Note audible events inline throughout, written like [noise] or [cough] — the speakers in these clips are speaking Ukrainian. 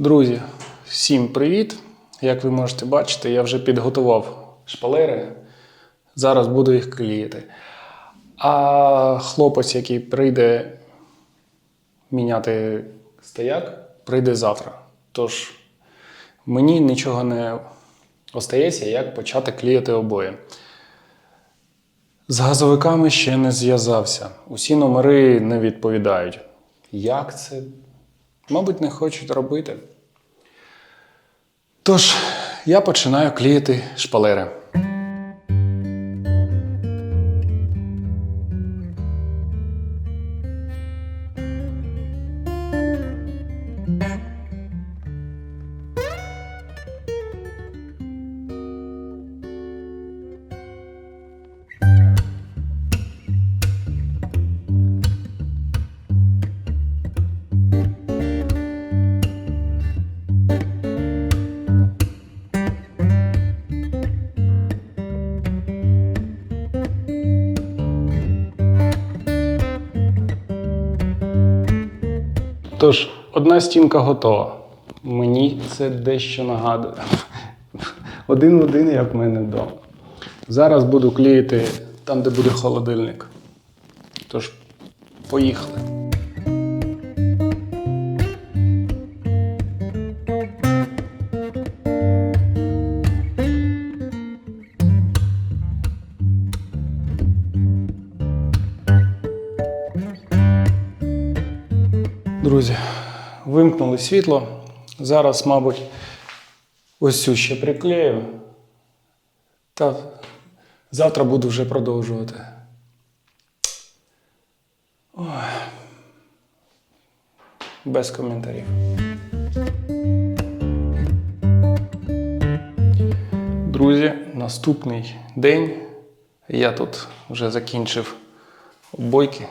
Друзі, всім привіт! Як ви можете бачити, я вже підготував шпалери. Зараз буду їх клеїти. А хлопець, який прийде міняти стояк, прийде завтра. Тож мені нічого не остається, як почати клеїти обоє. З газовиками ще не зв'язався. Усі номери не відповідають. Як це? Мабуть, не хочуть робити. Тож, я починаю клеїти шпалери. Тож, одна стінка готова. Мені це дещо нагадує. Один в один, як в мене вдома. Зараз буду клеїти там, де буде холодильник. Тож, поїхали. Друзі, вимкнули світло. Зараз, мабуть, ось цю ще приклею. Та завтра буду вже продовжувати. Ой. Без коментарів. Друзі, наступний день. Я тут вже закінчив обойки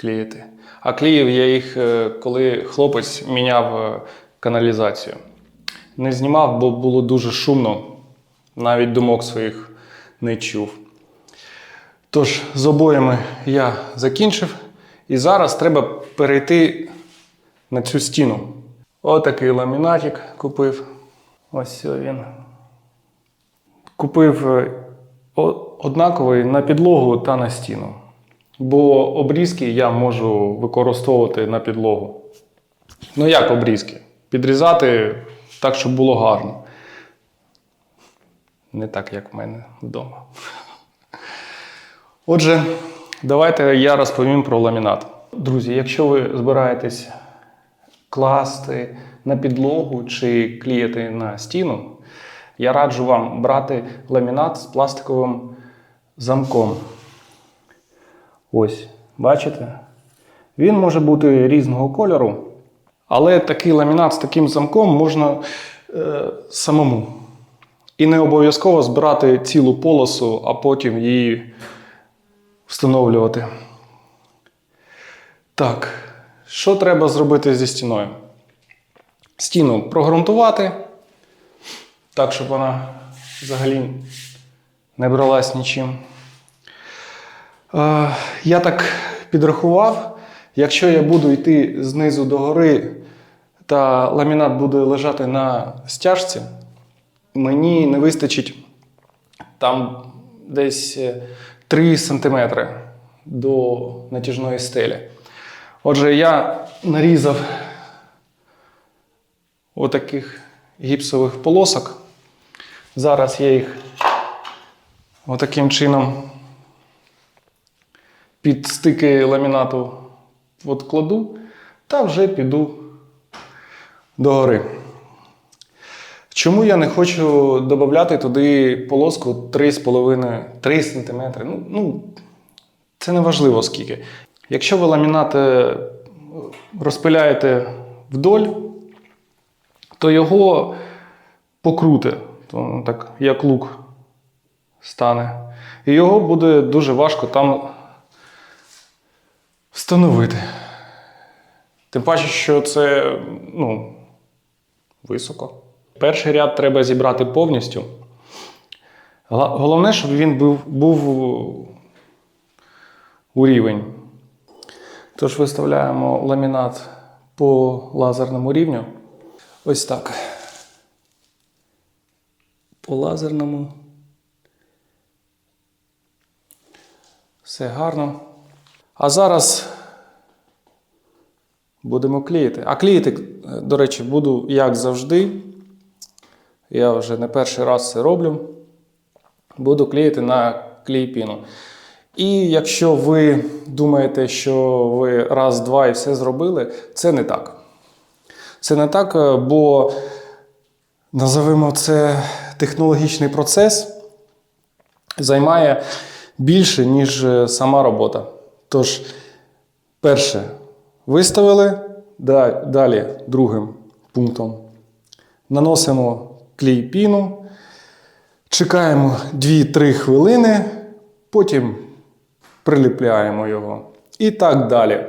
клеїти. А клеїв я їх, е, коли хлопець міняв е, каналізацію. Не знімав, бо було дуже шумно, навіть думок своїх не чув. Тож, з обоями я закінчив, і зараз треба перейти на цю стіну. Отакий ламінатик купив. Ось він. Купив е, однаковий на підлогу та на стіну. Бо обрізки я можу використовувати на підлогу. Ну як обрізки? Підрізати так, щоб було гарно. Не так, як в мене вдома. Отже, давайте я розповім про ламінат. Друзі, якщо ви збираєтесь класти на підлогу чи клеїти на стіну, я раджу вам брати ламінат з пластиковим замком. Ось, бачите? Він може бути різного кольору, але такий ламінат з таким замком можна е, самому. І не обов'язково збирати цілу полосу, а потім її встановлювати. Так, що треба зробити зі стіною? Стіну прогрунтувати, так, щоб вона взагалі не бралась нічим. Е, Я так підрахував, якщо я буду йти знизу до гори та ламінат буде лежати на стяжці, мені не вистачить там десь е, 3 см до натяжної стелі. Отже, я нарізав отаких гіпсових полосок. Зараз я їх отаким чином під стики ламінату от кладу та вже піду до гори. Чому я не хочу додати туди полоску 3,5 3 см? Ну, ну, це не важливо скільки. Якщо ви ламінат е, розпиляєте вдоль, то його покруте, то так як лук стане. І його буде дуже важко там встановити. Тим паче, що це ну, високо. Перший ряд треба зібрати повністю. Головне, щоб він був, був у рівень. Тож виставляємо ламінат по лазерному рівню. Ось так. По лазерному. Все гарно. А зараз будемо клеїти. А клеїти, до речі, буду як завжди. Я вже не перший раз це роблю. Буду клеїти на клейпіну. І якщо ви думаєте, що ви раз, два і все зробили, це не так. Це не так, е, бо називаємо це технологічний процес займає більше, ніж е, сама робота. Тож, перше, виставили, далі другим пунктом наносимо клей піну, чекаємо 2-3 хвилини, потім приліпляємо його. І так далі.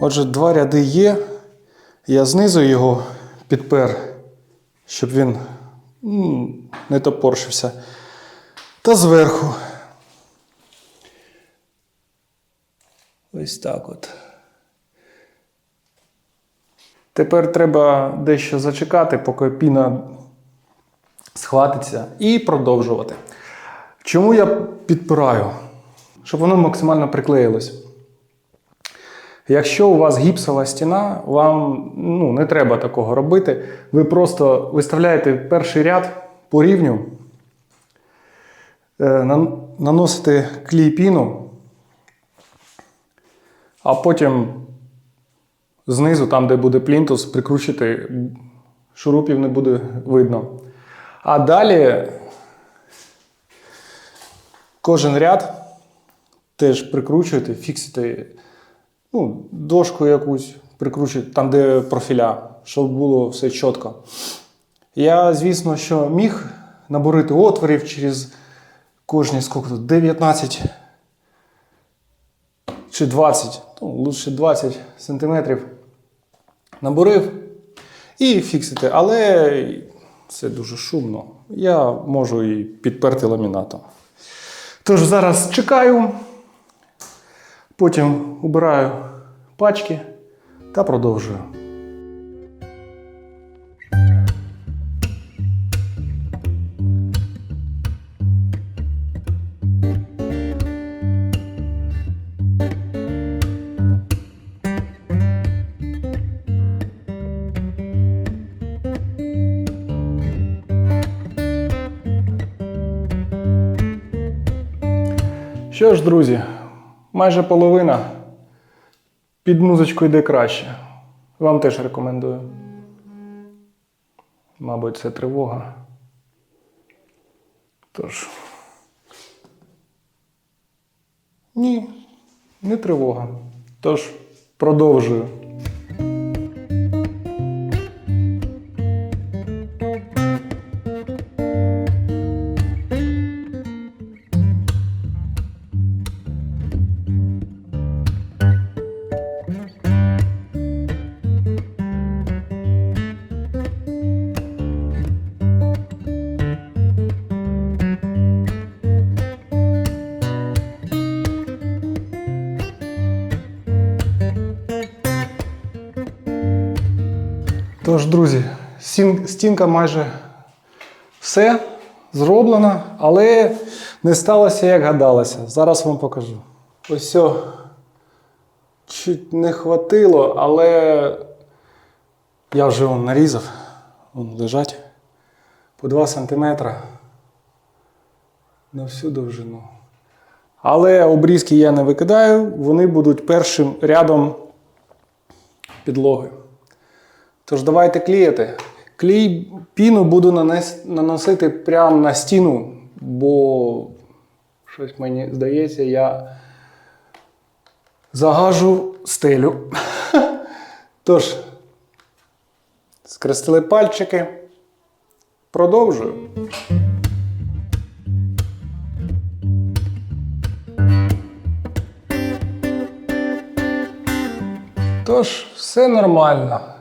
Отже, два ряди є. Я знизу його підпер, щоб він м, не топоршився. Та зверху. Ось так от. Тепер треба дещо зачекати, поки піна схватиться, і продовжувати. Чому я підпираю? Щоб воно максимально приклеїлось. Якщо у вас гіпсова стіна, вам ну, не треба такого робити. Ви просто виставляєте перший ряд по рівню, е, наносите клей піну, а потім знизу, там, де буде плінтус, прикручити, шурупів не буде видно. А далі кожен ряд теж прикручуєте, фіксите ну, дошку якусь прикручуєте, там, де профіля, щоб було все чітко. Я, звісно, що міг наборити отворів через кожні скільки тут, 19 чи 20, ну, лучше 20 сантиметрів наборив і фіксити. Але це дуже шумно. Я можу і підперти ламінатом. Тож зараз чекаю, потім убираю пачки та продовжую. Що ж, друзі, майже половина. Під музичку йде краще. Вам теж рекомендую. Мабуть, це тривога. Тож. Ні, не тривога. Тож продовжую. Тож, друзі, стінка майже все зроблена, але не сталося, як гадалося. Зараз вам покажу. Ось все. Чуть не хватило, але я вже вон нарізав. Вон лежать по 2 см на всю довжину. Але обрізки я не викидаю, вони будуть першим рядом підлоги. Тож давайте клеїти. Клей піну буду наносити прямо на стіну, бо щось мені здається, я загажу стелю. [laughs] Тож, скрестили пальчики. Продовжую. Тож, все нормально.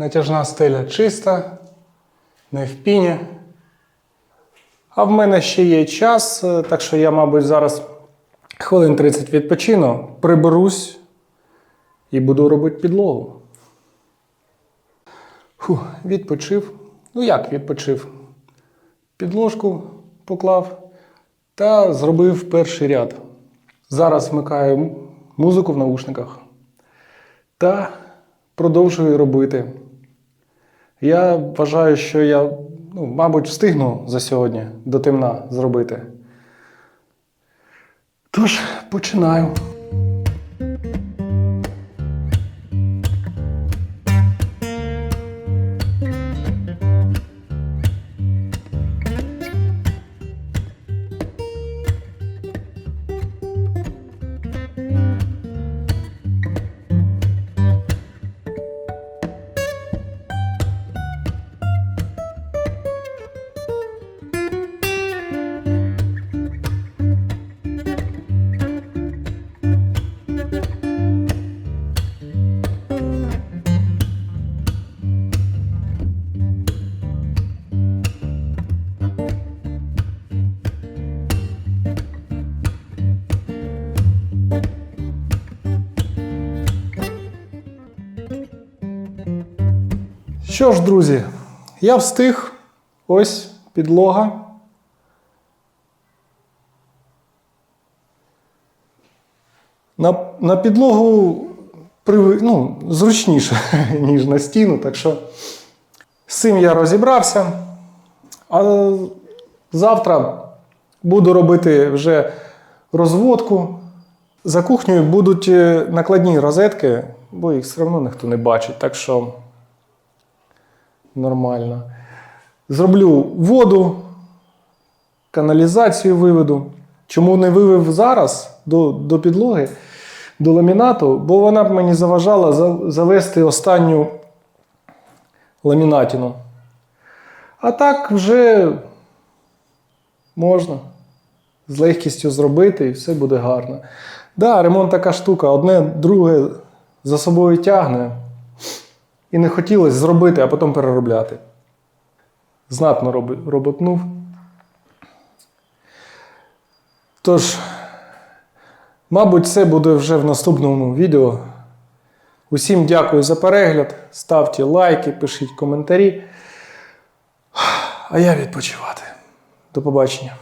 Натяжна стеля чиста, не в піні. А в мене ще є час, е, так що я, мабуть, зараз хвилин 30 відпочину, приберусь і буду робити підлогу. Фу, відпочив. Ну як відпочив? Підложку поклав та зробив перший ряд. Зараз вмикаю музику в наушниках та продовжую робити. Я вважаю, що я, ну, мабуть, встигну за сьогодні до темна зробити. Тож, починаю. Що ж, друзі, я встиг. Ось підлога. На, на підлогу ну, зручніше, [laughs] ніж на стіну. Так що з цим я розібрався. А завтра буду робити вже розводку. За кухнею будуть е, накладні розетки, бо їх все одно ніхто не бачить. Так що нормально. Зроблю воду, каналізацію виведу. Чому не вивів зараз до, до підлоги, до ламінату? Бо вона б мені заважала завести останню ламінатіну. А так вже можна з легкістю зробити і все буде гарно. Да, ремонт така штука, одне друге за собою тягне. І не хотілося зробити, а потім переробляти. Знатно роботнув. Тож, мабуть, це буде вже в наступному відео. Усім дякую за перегляд. Ставте лайки, пишіть коментарі. А я відпочивати. До побачення.